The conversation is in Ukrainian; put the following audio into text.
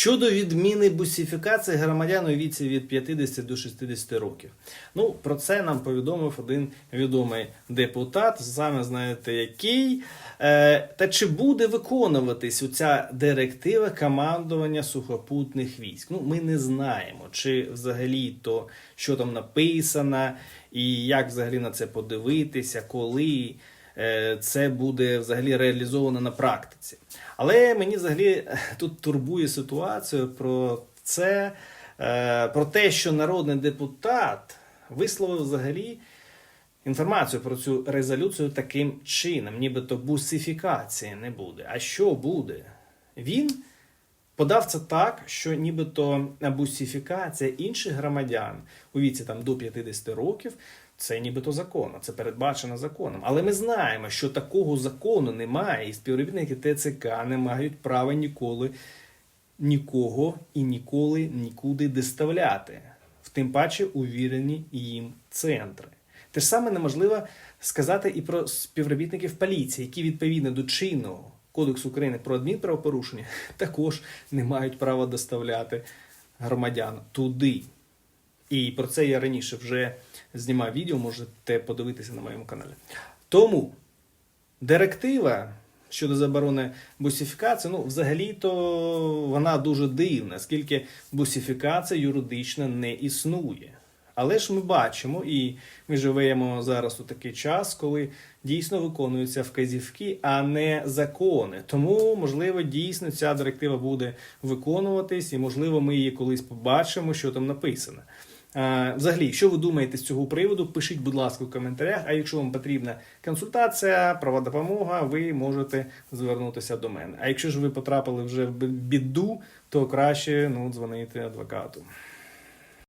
Щодо відміни бусифікації громадян у віці від 50 до 60 років. Ну, про це нам повідомив один відомий депутат, саме знаєте який. Е, та чи буде виконуватись ця директива командування сухопутних військ? Ну, ми не знаємо, чи взагалі то, що там написано, і як взагалі на це подивитися, коли це буде взагалі реалізовано на практиці. Але мені взагалі е, тут турбує ситуацію про це, е, про те, що народний депутат висловив взагалі інформацію про цю резолюцію таким чином, нібито бусифікації не буде. А що буде? Він подав це так, що нібито бусифікація інших громадян у віці там до 50 років. Це нібито законно, це передбачено законом. Але ми знаємо, що такого закону немає, і співробітники ТЦК не мають права ніколи нікого і ніколи нікуди доставляти, в тим паче увірені їм центри. Те ж саме неможливо сказати і про співробітників поліції, які відповідно до чинного Кодексу України про адмінправопорушення також не мають права доставляти громадян туди. І про це я раніше вже знімав відео, можете подивитися на моєму каналі. Тому директива щодо заборони бусифікації, ну, взагалі-то вона дуже дивна, оскільки бусифікація юридично не існує. Але ж ми бачимо, і ми живемо зараз у такий час, коли дійсно виконуються вказівки, а не закони. Тому, можливо, дійсно ця директива буде виконуватись, і можливо, ми її колись побачимо, що там написано. Взагалі, що ви думаєте з цього приводу? Пишіть, будь ласка, в коментарях. А якщо вам потрібна консультація, права допомога, ви можете звернутися до мене. А якщо ж ви потрапили вже в біду, то краще ну, дзвонити адвокату.